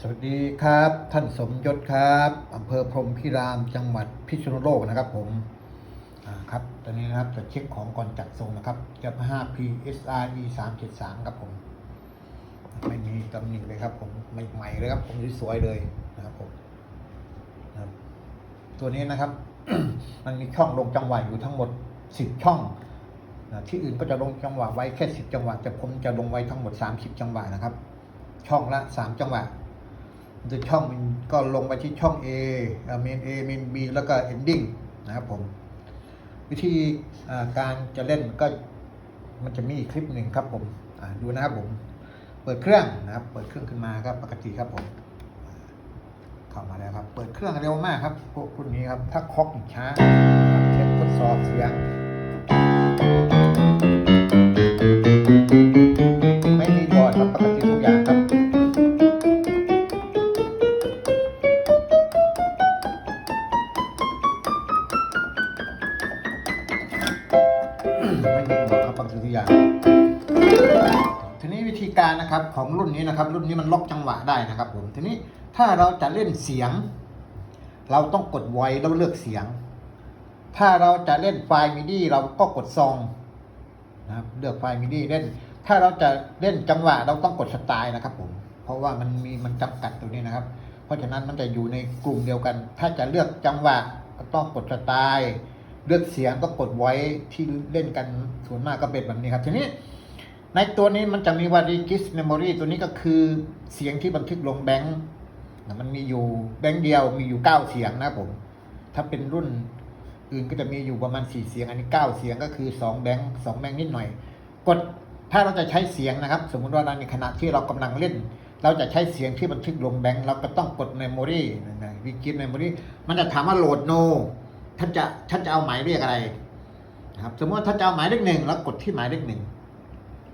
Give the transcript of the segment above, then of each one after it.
สวัสดีครับ ท่านสมยศครับอำเภอพรมพิรามจังหวัดพิษณุโลกนะครับผมครับตอนนี้นะครับจะเช็คของก่อนจัดส่งนะครับจะ5 PSRE 3 7 3ครับผม ไม่มีตำหนิเลยครับ ผมใหม่ๆเลยครับ ผมสวยๆเลยนะครับผมนะครับตัวนี้นะครับ มันมีช่องลงจังหวะอยู่ทั้งหมด 10 ช่องนะที่อื่นก็จะลงจังหวะไว้แค่ 10 จังหวะแต่ผมจะลงไว้ทั้งหมด 30 จังหวะนะครับ ช่องละ 3 จังหวะ ช่องมันก็ลงไปที่ช่อง A เมน A เมน B แล้วก็ ending นะครับผม วิธีการจะเล่นก็มันจะมีอีกคลิปหนึ่งครับผมดูนะครับผม เปิดเครื่องนะครับ เปิดเครื่องขึ้นมาครับปกติครับผมเข้ามาแล้วครับ เปิดเครื่องเร็วมากครับพวกรุ่นนี้ครับ ถ้าคอกอีกช้านะคทดสอบเสียง ธีการนะครับของรุ่นนี้นะครับ รุ่นนี้มันล็อกจังหวะได้นะครับ ผมทีนี้ถ้าเราจะเล่นเสียง เราต้องกดไวแล้วเลือกเสียง ถ้าเราจะเล่นไฟล์มิดีเราก็กดซองนะครับเลือกไฟล์มิดีเล่น ถ้าเราจะเล่นจังหวะเราต้องกดสไตล์นะครับ ผม เพราะว่ามันมีมันจำกัดตรงนี้นะครับ เพราะฉะนั้นมันจะอยู่ในกลุ่มเดียวกัน ถ้าจะเลือกจังหวะก็ต้องกดสไตล์ เลือกเสียงก็กดไว้ที่เล่นกันส่วนมากก็เป็นแบบนี้ครับทีนี้ ในตัวนี้มันจะมีว่า regis memory ตัวนี้ก็คือเสียงที่บันทึกลงแบงค์มันมีอยู่แบงค์เดียวมีอยู่เก้าเสียงนะผม ถ้าเป็นรุ่นอื่นก็จะมีอยู่ประมาณสี่เสียง อันนี้เก้าเสียงก็คือสองแบงค์สองแบงค์นิดหน่อย กดถ้าเราจะใช้เสียงนะครับ สมมุติว่าในขณะที่เรากำลังเล่น เราจะใช้เสียงที่บันทึกลงแบงค์เราก็ต้องกด memory นะ regis memory มันจะถามว่าโหลด no ท่านจะท่านจะเอาหมายเรียกอะไรนะครับ สมมติว่าท่านจะเอาหมายเลขหนึ่งแล้วกดที่หมายเลขหนึ่ง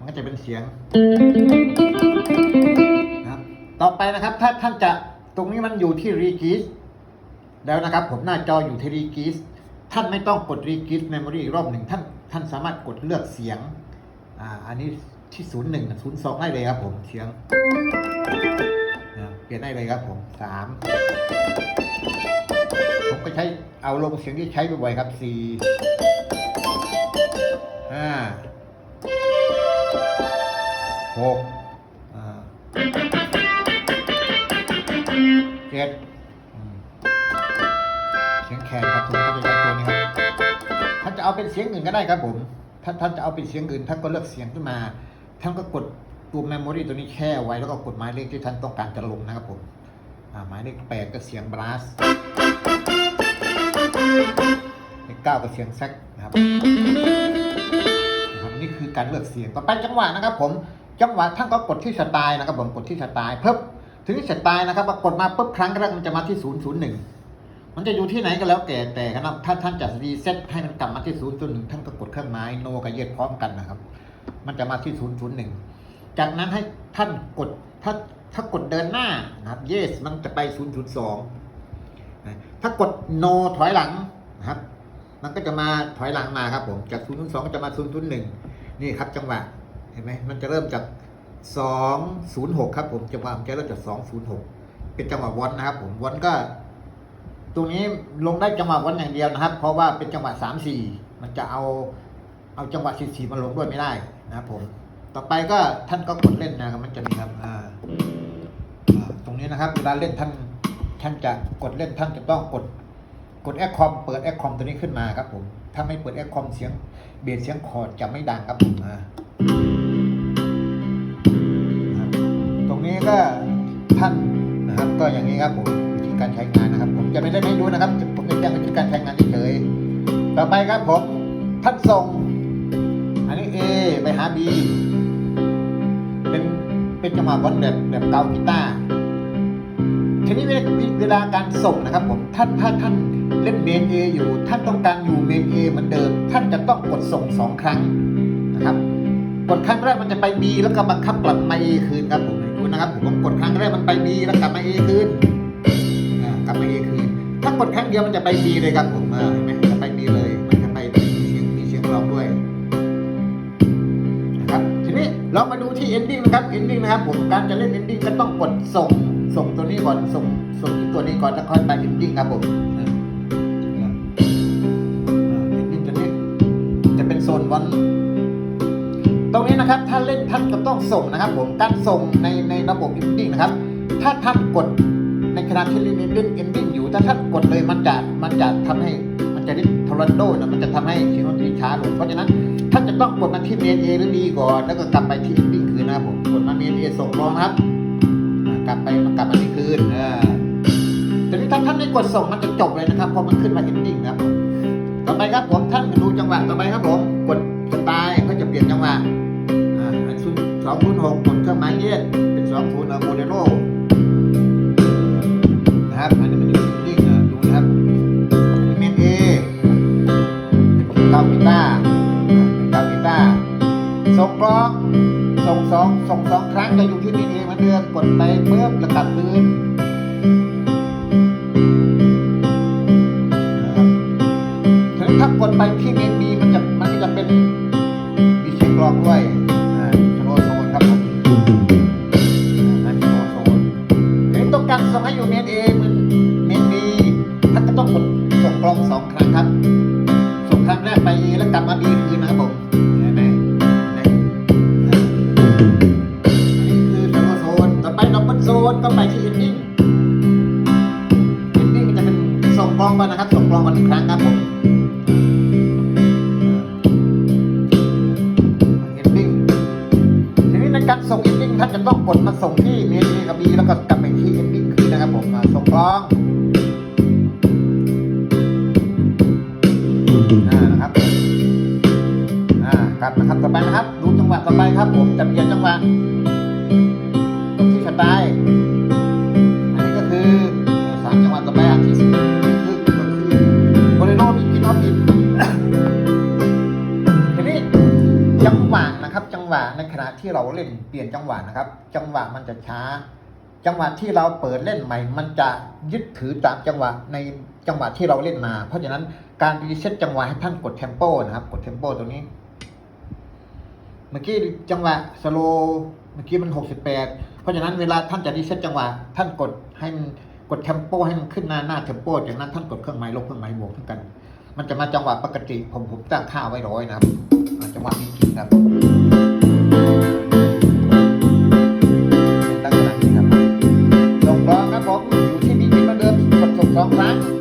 มันก็จะเป็นเสียงนะครับต่อไปนะครับถ้าท่านจะตรงนี้มันอยู่ที่รีกิสแล้วนะครับ ผมหน้าจออยู่ที่รีกิสท่านไม่ต้องกดรีกิสเมมโมรีอีกรอบหนึ่งท่านท่านสามารถกดเลือกเสียงอ่าอันนี้ที่ศูนย์หนึ่งศูนย์สองได้เลยครับผมเสียงอ่าเปลี่ยนได้เลยครับผมสามผมก็ใช้เอาลงเสียงที่ใช้บ่อยๆครับสี่ห้า หกอ่าเจ็ดเสียงแคนครับผมก็จะใช้ตัวนี้ครับท่านจะเอาเป็นเสียงอื่นก็ได้ครับผมถ้าท่านจะเอาเป็นเสียงอื่นท่านก็เลือกเสียงขึ้นมาท่านก็กดตัวเมมโมรีตัวนี้แช่ไว้แล้วก็กดหมายเลขที่ท่านต้องการจะลงนะครับผมอ่าหมายเลขแปดก็เสียงบลัสเลขเก้าก็เสียงแซกนะครับนี่คือการเลือกเสียงต่อไปจังหวะนะครับผม จังหวะท่านก็กดที่สไตล์นะครับผมกดที่สไตล์เพิ่มถึงสไตล์นะครับกดมาปุ๊บครั้งแรกมันจะมาที่ศูนย์ศูนย์หนึ่งมันจะอยู่ที่ไหนก็แล้วแต่แต่ครับถ้าท่านจะรีเซ็ตให้มันกลับมาที่ศูนย์ศูนย์หนึ่งท่านก็กดเครื่องหมายโนกับเย็ดพร้อมกันนะครับ มันจะมาที่ศูนย์ศูนย์หนึ่งจากนั้นให้ท่านกดถ้าถ้ากดเดินหน้านะครับ yes มันจะไปศูนย์ศูนย์สองถ้ากด no ถอยหลังนะครับ มันก็จะมาถอยหลังมาครับผมจาก0 0 2ก็จะมา0 0 1นี่ครับจังหวะ เห็นไหมมันจะเริ่มจาก206ครับผมจังหวะมันจะเริ่มจาก206เป็นจังหวะวอนนะครับ ผมวอนก็ ตรงนี้ลงได้จังหวะวอนอย่างเดียวนะครับ เพราะว่าเป็นจังหวะ3 4มันจะเอาเอาจังหวะ4 4มาลงด้วยไม่ได้นะครับผมต่อไปก็ท่านก็กดเล่นนะครับ มันจะมีครับอ่าอ่าตรงนี้นะครับเวลาเล่นท่านท่านจะกดเล่นท่านจะต้องกดกดแอคคอมเปิดแอคคอมตัวนี้ขึ้นมาครับผม ถ้าไม่เปิดแอคคอมเสียงเบียดเสียงคอร์ดจะไม่ดังครับผมอ่า ก็ท่านนะครับก็อย่างนี้ครับผมวิธีการใช้งานนะครับ ผมจะไม่ได้ให้ดูนะครับ ผมจะแจ้งวิธีการใช้งานเฉยต่อไปครับผมท่านส่ง อันนี้ A ไปหา B เป็นเป็นจังหวะวันแบบแบบเกากีตาร์ทีนี้เวลาการส่งนะครับผมท่านถ้าท่านเล่นเมนเออยู่ ท่านต้องการอยู่เมนเอเหมือนเดิม ท่านจะต้องกดส่งสองครั้งนะครับ กดครั้งแรกมันจะไป B แล้วก็บังคับกลับมา A คืนครับผม นะครับผมกดครั้งแรกมันไป B แล้วกลับมา A คืนกลับมา A คืนถ้ากดครั้งเดียวมันจะไป B เลยครับผมเห็นไหมจะไป B เลย มันจะไปมีเสียงมีเสียงร้องด้วยนะครับทีนี้เรามาดูที่ ending นะครับ ending นะครับผมการจะเล่น ending ก็ต้องกดส่งส่งตัวนี้ก่อนส่งส่งตัวนี้ก่อนแล้วค่อยไปเอนดิ้งครับผม รงนี้นะครับ ถ้าเล่นท่านก็ต้องส่งนะครับ ผมการส่งในในระบบเอนดิ้งนะครับ ถ้าท่านกดในขณะที่เล่นเล่นเอนดิ้งอยู่ ถ้าท่านกดเลยมันจะมันจะทำให้มันจะริดทอร์นโดนะมันจะทำให้ซีโนตรีช้าลงเพราะฉะนั้นท่านจะต้องกดมาที่เมนเอหรือดีก่อนแล้วก็กลับไปที่เอนดิ้งคืนนะครับผมกดมาเมนเอส่งรองนะครับ กลับไปกลับมาที่คืนเออแต่นี้ถ้าท่านไม่กดส่งมันจะจบเลยนะครับเพราะมันขึ้นมาเอนดิ้งนะครับต่อไปครับผมท่านดูจังหวะต่อไปครับผม สองศูนหกผลเครื่องหมายเย็นเป็นสองศูนย์โมเดโลน นะครับส่งกลองมาหนึ่งครั้งครับผมเอนดิ้งทีนี้ในการส่งเอนดิ้งท่านจะต้องกดมาส่งที่เมนกับบีแล้วก็กลับไปที่เอนดิ้งคืนนะครับผมส่งกล้องนะครับอ่ากลับนะครับต่อไปนะครับ ดูจังหวะต่อไปครับ ผมจะเปลี่ยนจังหวะตรงที่สไตล์ ณะที่เราเล่นเปลี่ยนจังหวะนะครับ จังหวะมันจะช้า จังหวะที่เราเปิดเล่นใหม่ มันจะยึดถือตามจังหวะในจังหวะที่เราเล่นมา เพราะฉะนั้นการรีเซ็ตจังหวะให้ท่านกดเทมโปนะครับ กดเทมโปตรงนี้ เมื่อกี้จังหวะสโลเมื่อกี้มัน68เพราะฉะนั้นเวลาท่านจะรีเซ็ตจังหวะ ท่านกดให้มันกดเทมโปให้มันขึ้นหน้าหน้าเทมโปจากนั้นท่านกดเครื่องหมายลบเครื่องหมายบวกเท่ากัน มันจะมาจังหวะปกติผมผมตั้งค่าไว้ร้อยนะครับจังหวะนี้กินครับ กด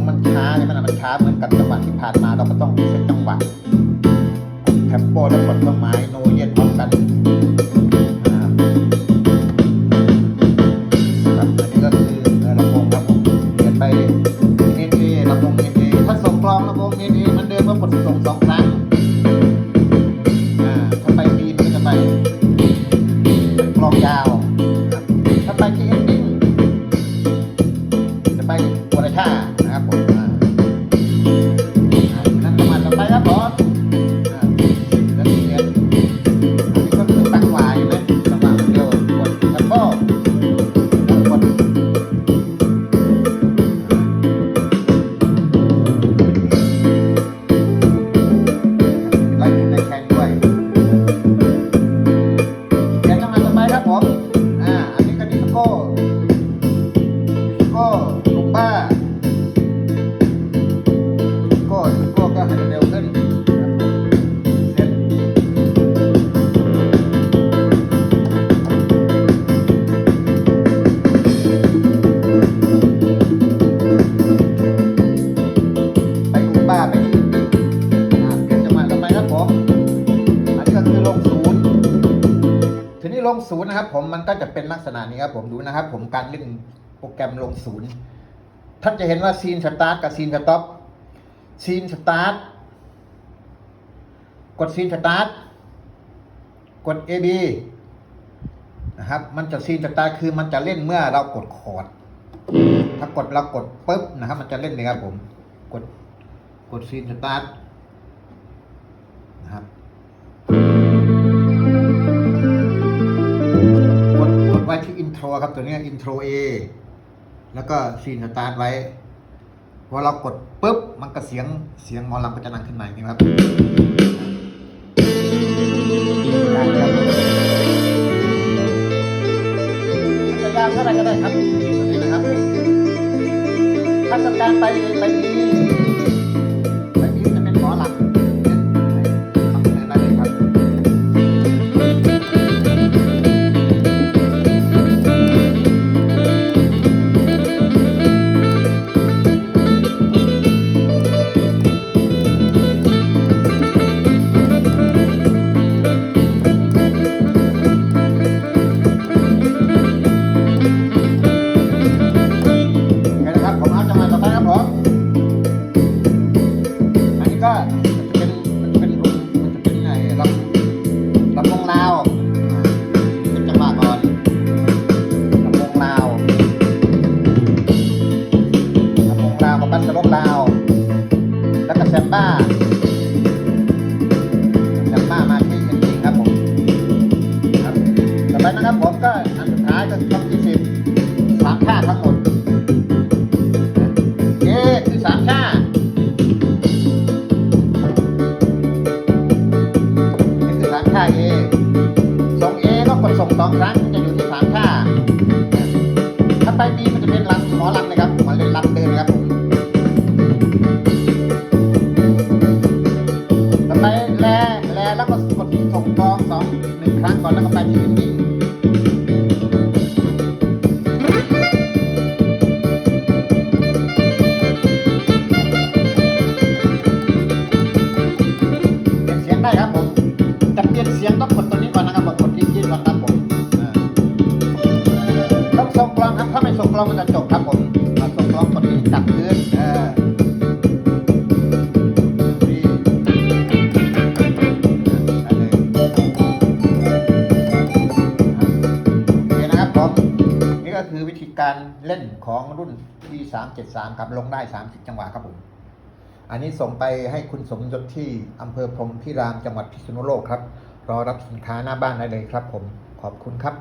งมันช้าใช่ไหมล่ะมันช้าเหมือนกับจังหวะที่ผ่านมาเราก็ต้องมีเส้นจังหวะกดแทมโปแล้วกดเครื่องหมายโนเยสพร้อมกัน ผมมันก็จะเป็นลักษณะนี้ครับผมดูนะครับ ผมการเล่นโปรแกรมลงศูนย์ท่านจะเห็นว่าซีนสตาร์ทกับซีนสต็อปซีนสตาร์ทกดซีนสตาร์ทกด AB นะครับ มันจะซีนสตาร์ทคือมันจะเล่นเมื่อเรากดคอร์ดถ้ากดเรากดปุ๊บนะครับ มันจะเล่นเลยครับผม กดกดซีนสตาร์ท ทรครับตัวนี้อินโทร A แล้วก็ซีนสตาร์ทไว้พอเรากดปุ๊บมันก็เสียงเสียงหมอลำก็จะดังขึ้นมาอย่างนี้ครับการครับจะยาวเท่าไรก็ได้ครับนี้นะครับถ้าต้องการไปไปดี นึ่งครั้ง ธีการเล่นของรุ่น T373 ครับลงได้ 30 จังหวะครับผม อันนี้ส่งไปให้คุณสมยศที่อำเภอพรมพิรามจังหวัดพิษณุโลกครับ รอรับสินค้าหน้าบ้านได้เลยครับผมขอบคุณครับ